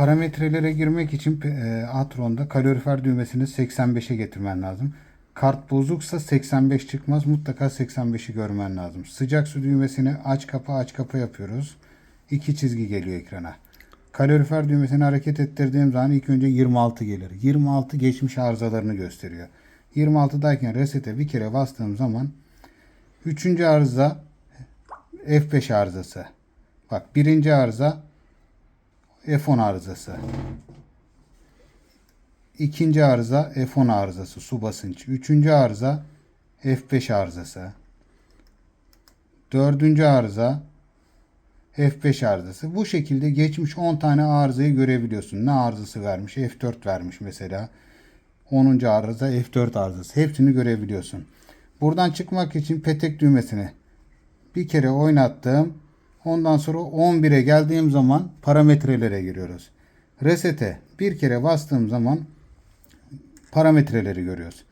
Parametrelere girmek için e, Atron'da kalorifer düğmesini 85'e getirmen lazım. Kart bozuksa 85 çıkmaz. Mutlaka 85'i görmen lazım. Sıcak su düğmesini aç kapa aç kapa yapıyoruz. İki çizgi geliyor ekrana. Kalorifer düğmesini hareket ettirdiğim zaman ilk önce 26 gelir. 26 geçmiş arızalarını gösteriyor. 26'dayken resete bir kere bastığım zaman üçüncü arıza F5 arızası. Bak birinci arıza F10 arızası. İkinci arıza F10 arızası su basınç. Üçüncü arıza F5 arızası. Dördüncü arıza F5 arızası. Bu şekilde geçmiş 10 tane arızayı görebiliyorsun. Ne arızası vermiş? F4 vermiş mesela. 10. arıza F4 arızası. Hepsini görebiliyorsun. Buradan çıkmak için petek düğmesini bir kere oynattım. Ondan sonra 11'e geldiğim zaman parametrelere giriyoruz. Resete bir kere bastığım zaman parametreleri görüyoruz.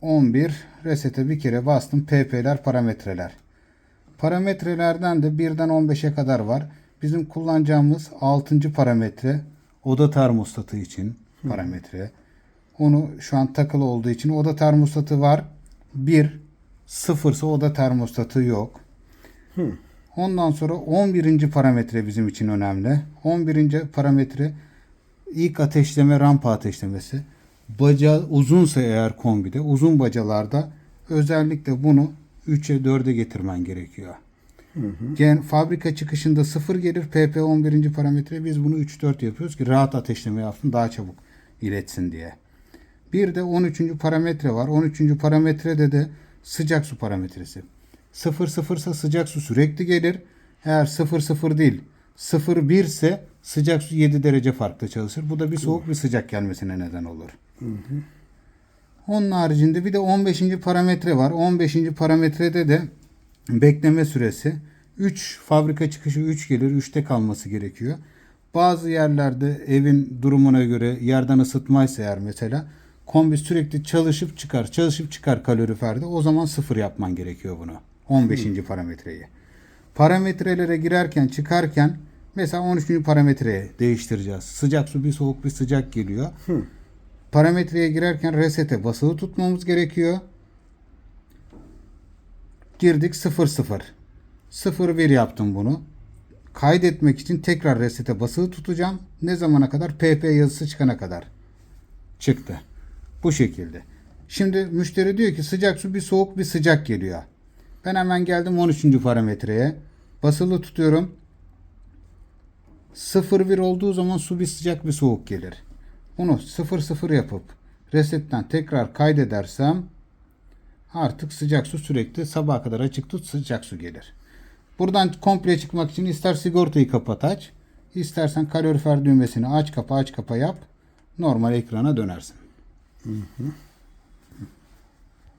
11 resete bir kere bastım. PP'ler parametreler. Parametrelerden de birden 15'e kadar var. Bizim kullanacağımız 6. parametre oda termostatı için parametre. Onu şu an takılı olduğu için oda termostatı var. 1 sıfırsa oda termostatı yok. Ondan sonra 11. parametre bizim için önemli. 11. parametre ilk ateşleme rampa ateşlemesi. Baca uzunsa eğer kombide uzun bacalarda özellikle bunu 3'e 4'e getirmen gerekiyor. Gen, fabrika çıkışında 0 gelir PP 11. parametre biz bunu 3-4 yapıyoruz ki rahat ateşleme yapsın daha çabuk iletsin diye. Bir de 13. parametre var. 13. parametrede de sıcak su parametresi. 0 0 ise sıcak su sürekli gelir. Eğer 0 0 değil 0 1 ise sıcak su 7 derece farklı çalışır. Bu da bir soğuk bir sıcak gelmesine neden olur. Onun haricinde bir de 15. parametre var. 15. parametrede de bekleme süresi 3 fabrika çıkışı 3 gelir. 3'te kalması gerekiyor. Bazı yerlerde evin durumuna göre yerden ısıtmaysa eğer mesela kombi sürekli çalışıp çıkar, çalışıp çıkar kaloriferde. O zaman sıfır yapman gerekiyor bunu. 15. parametreyi. Parametrelere girerken çıkarken mesela 13. parametreye değiştireceğiz. Sıcak su bir soğuk bir sıcak geliyor. Parametreye girerken resete basılı tutmamız gerekiyor. Girdik 0 0. 0 1 yaptım bunu. Kaydetmek için tekrar resete basılı tutacağım. Ne zamana kadar? PP yazısı çıkana kadar. Çıktı. Bu şekilde. Şimdi müşteri diyor ki sıcak su bir soğuk bir sıcak geliyor. Ben hemen geldim 13. parametreye. Basılı tutuyorum. 0-1 olduğu zaman su bir sıcak bir soğuk gelir. Bunu 0-0 yapıp resetten tekrar kaydedersem artık sıcak su sürekli sabaha kadar açık tut sıcak su gelir. Buradan komple çıkmak için ister sigortayı kapat aç, istersen kalorifer düğmesini aç kapa aç kapa yap. Normal ekrana dönersin. Mm-hmm.